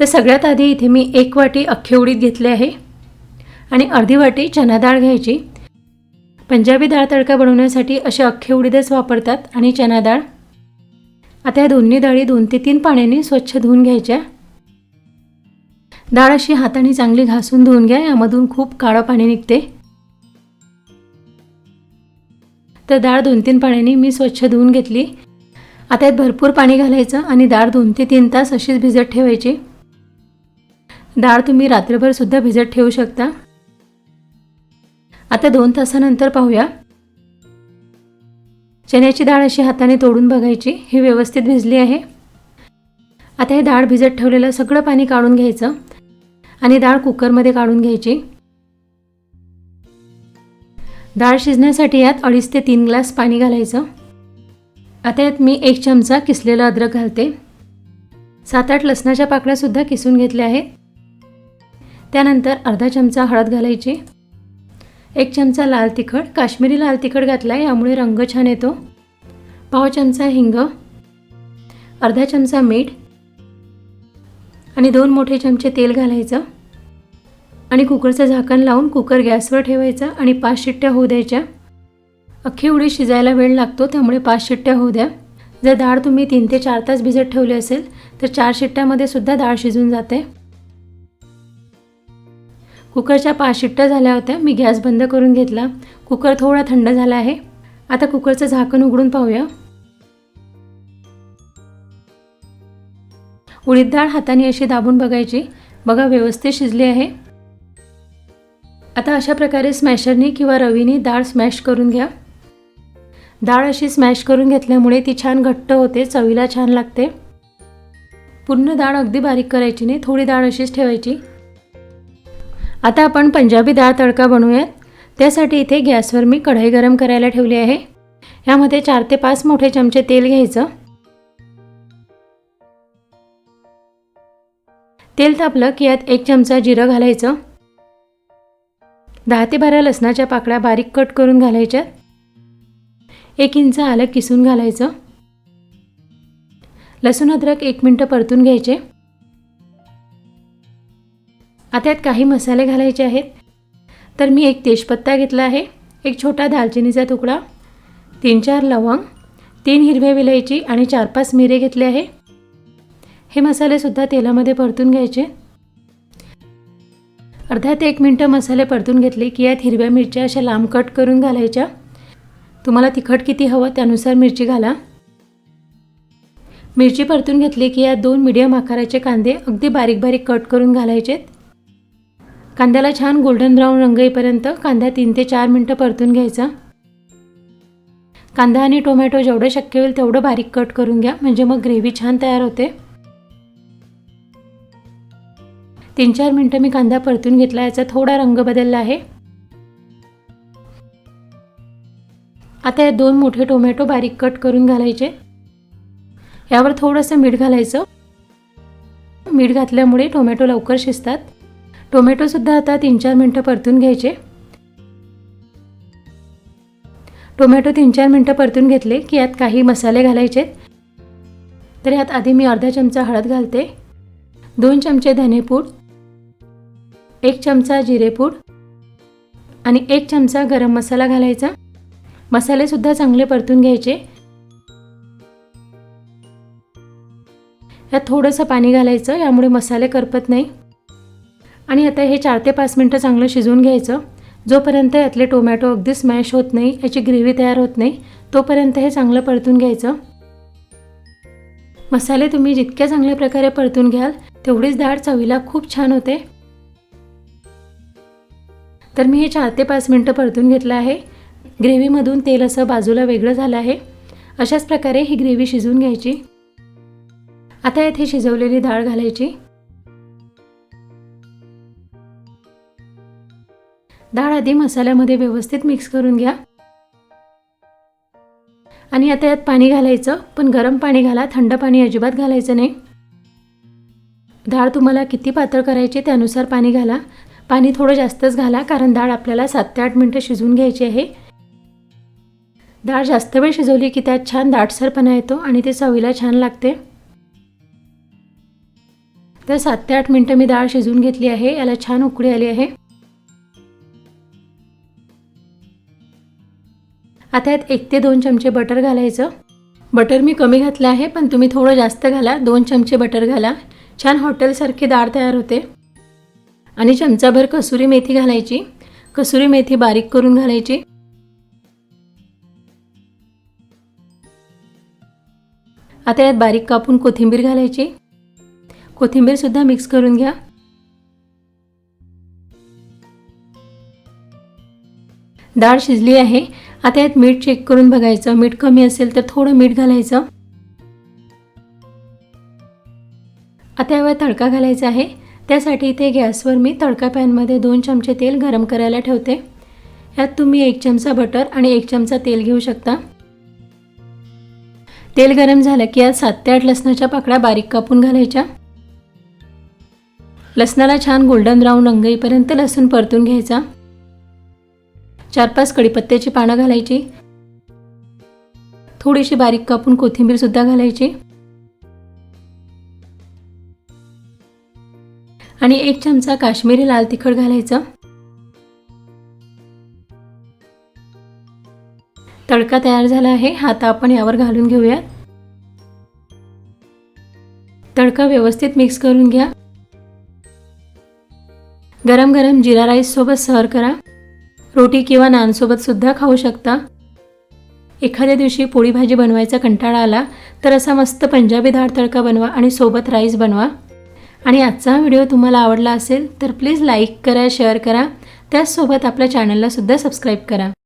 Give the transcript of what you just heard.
तर सगळ्यात आधी इथे मी एक वाटी अख्खे उडीद घेतले आहे आणि अर्धी वाटी चना डाळ घ्यायची. पंजाबी डाळ तडका बनवण्यासाठी असे अख्खे उडीदच वापरतात आणि चना डाळ. आता या दोन्ही डाळी दोन ते तीन पाण्याने स्वच्छ धुवून घ्यायच्या. डाळ अशी हाताने चांगली घासून धुवून घ्या यामधून खूप काळं पाणी निघते. तर डाळ दोन तीन पाण्याने मी स्वच्छ धुवून घेतली. आता यात भरपूर पाणी घालायचं आणि डाळ दोन ते तीन तास अशीच भिजत ठेवायची. डाळ तुम्ही रात्रभर सुद्धा भिजत ठेवू शकता. आता दोन तासानंतर पाहूया. चण्याची डाळ अशी हाताने तोडून बघायची. ही व्यवस्थित भिजली आहे. आता हे डाळ भिजत ठेवलेलं सगळं पाणी काढून घ्यायचं. आणि डाळ कुकरमध्ये काढून घ्यायची. डाळ शिजण्यासाठी यात अडीच ते तीन ग्लास पाणी घालायचं. आता यात मी एक चमचा किसलेला अद्रक घालते. सात आठ लसणाच्या पाकळ्यासुद्धा किसून घेतल्या आहेत. त्यानंतर अर्धा चमचा हळद घालायची. एक चमचा लाल तिखट काश्मीरी लाल तिखट घातला आहे यामुळे रंग छान येतो. पाव चमचा हिंग अर्धा चमचा मीठ आणि दोन मोठे चमचे तेल घालायचं. आणि कुकरचं झाकण लावून कुकर गॅसवर ठेवायचा आणि पाच शिट्ट्या होऊ द्यायच्या. अख्खी उडी शिजायला वेळ लागतो त्यामुळे पाच शिट्ट्या होऊ द्या. जर डाळ तुम्ही तीन ते चार तास भिजत ठेवली असेल तर चार शिट्ट्यामध्ये सुद्धा डाळ शिजून जाते. कुकरच्या पाच शिट्ट्या झाल्या होत्या. मी गॅस बंद करून घेतला. कुकर थोडा थंड झाला आहे. आता कुकरचं झाकण उघडून पाहूया. उडीद डाळ हाताने अशी दाबून बघायची. बघा व्यवस्थित शिजली आहे. आता अशा प्रकारे स्मॅशरनी किंवा रवीने डाळ स्मॅश करून घ्या. डाळ अशी स्मॅश करून घेतल्यामुळे ती छान घट्ट होते चवीला छान लागते. पूर्ण डाळ अगदी बारीक करायची नाही थोडी डाळ अशीच ठेवायची. आता आपण पंजाबी डाळ तडका बनवूयात. त्यासाठी इथे गॅसवर मी कढई गरम करायला ठेवली आहे. ह्यामध्ये चार ते पाच मोठे चमचे तेल घ्यायचं. तेल तापलं की यात एक चमचा जिरं घालायचं. दहा ते बारा लसणाच्या पाकळ्या बारीक कट करून घालायच्यात एक इंच आलं किसून घालायचं. लसूण अद्रक एक मिनटं परतून घ्यायचे. आता यात काही मसाले घालायचे आहेत. तर मी एक तेजपत्ता घेतला आहे एक छोटा दालचिनीचा तुकडा तीन चार लवंग तीन हिरव्या विलायची आणि चार पाच मिरे घेतले आहे. हे मसालेसुद्धा तेलामध्ये परतून घ्यायचे. अर्धा ते एक मिनटं मसाले परतून घेतले की यात हिरव्या मिरच्या अशा लांब कट करून घालायच्या. तुम्हाला तिखट किती हवं त्यानुसार मिरची घाला. मिरची परतून घेतली की यात दोन मिडियम आकाराचे कांदे अगदी बारीक बारीक कट करून घालायचेत. कांद्याला छान गोल्डन ब्राऊन रंग येईपर्यंत कांदा तीन ते चार मिनटं परतून घ्यायचा. कांदा आणि टोमॅटो जेवढं शक्य होईल तेवढं बारीक कट करून घ्या म्हणजे मग ग्रेव्ही छान तयार होते. तीन चार मिनटं मी कांदा परतून घेतला याचा थोडा रंग बदलला आहे. आता या दोन मोठे टोमॅटो बारीक कट करून घालायचे. यावर थोडंसं मीठ घालायचं. मीठ घातल्यामुळे टोमॅटो लवकर शिजतात. टोमॅटोसुद्धा आता तीन चार मिनटं परतून घ्यायचे. टोमॅटो तीन चार मिनटं परतून घेतले की यात काही मसाले घालायचे. तर यात आधी मी अर्धा चमचा हळद घालते. दोन चमचे धनेपूड एक चमचा जिरेपूड आणि एक चमचा गरम मसाला घालायचा. मसालेसुद्धा चांगले परतून घ्यायचे. यात थोडंसं पाणी घालायचं यामुळे मसाले करपत नाही. आणि आता हे चार ते पाच मिनटं चांगलं शिजवून घ्यायचं. जोपर्यंत यातले टोमॅटो अगदी स्मॅश होत नाही याची ग्रेव्ही तयार होत नाही तोपर्यंत हे चांगलं परतून घ्यायचं. मसाले तुम्ही जितक्या चांगल्या प्रकारे परतून घ्याल तेवढीच डाळ चवीला खूप छान होते. तर मी हे चार ते पाच मिनटं परतून घेतलं आहे. ग्रेव्हीमधून तेल असं बाजूला वेगळं झालं आहे. अशाच प्रकारे ही ग्रेव्ही शिजवून घ्यायची. आता यात ही शिजवलेली डाळ घालायची. डाळ आधी मसाल्यामध्ये व्यवस्थित मिक्स करून घ्या. आणि आता यात पाणी घालायचं पण गरम पाणी घाला थंड पाणी अजिबात घालायचं नाही. डाळ तुम्हाला किती पातळ करायची त्यानुसार पाणी घाला. पाणी थोडं जास्तच घाला कारण डाळ आपल्याला सात ते आठ मिनटं शिजवून घ्यायची आहे. डाळ जास्त वेळ शिजवली की त्यात छान दाटसरपणा येतो आणि ते चवीला छान लागते. तर सात ते आठ मिनटं मी डाळ शिजवून घेतली आहे याला छान उकळी आली आहे. आता यात एक ते दोन चमचे बटर घालायचं. बटर मी कमी घातलं आहे पण तुम्ही थोडं जास्त घाला. दोन चमचे बटर घाला. छान हॉटेलसारखी डाळ तयार होते. आणि चमचाभर कसुरी मेथी घालायची. कसुरी मेथी बारीक करून घालायची. आता यात बारीक कापून कोथिंबीर घालायची. कोथिंबीरसुद्धा मिक्स करून घ्या. डाळ शिजली आहे. आता यात मीठ चेक करून बघायचं. मीठ कमी असेल तर थोडं मीठ घालायचं. आता यावर तडका घालायचा आहे. त्यासाठी इथे गॅसवर मी तडका पॅनमध्ये दोन चमचे तेल गरम करायला ठेवते. यात तुम्ही एक चमचा बटर आणि एक चमचा तेल घेऊ शकता. तेल गरम झालं की यात सात ते आठ लसणाच्या पाकळ्या बारीक कापून घालायच्या. लसणाला छान गोल्डन ब्राऊन रंग येईपर्यंत लसूण परतून घ्यायचा. चार पाच कढीपत्त्याची पानं घालायची. थोडीशी बारीक कापून कोथिंबीर सुद्धा घालायची. आणि एक चमचा काश्मीरी लाल तिखट घालायचं. तडका तयार झाला आहे. हा आता आपण यावर घालून घेऊयात. तडका व्यवस्थित मिक्स करून घ्या. गरम गरम जिरा राईस सोबत सर्व करा. रोटी किंवा नानसोबत सुद्धा खाऊ शकता. एखाद्या दिवशी पोळी भाजी बनवायचा कंटाळा आला तर असा मस्त पंजाबी डाळ तडका बनवा आणि सोबत राईस बनवा. आणि आजचा व्हिडिओ तुम्हाला आवडला असेल तर प्लीज लाईक करा शेअर करा. त्याचसोबत आपल्या चॅनलला सुद्धा सबस्क्राईब करा.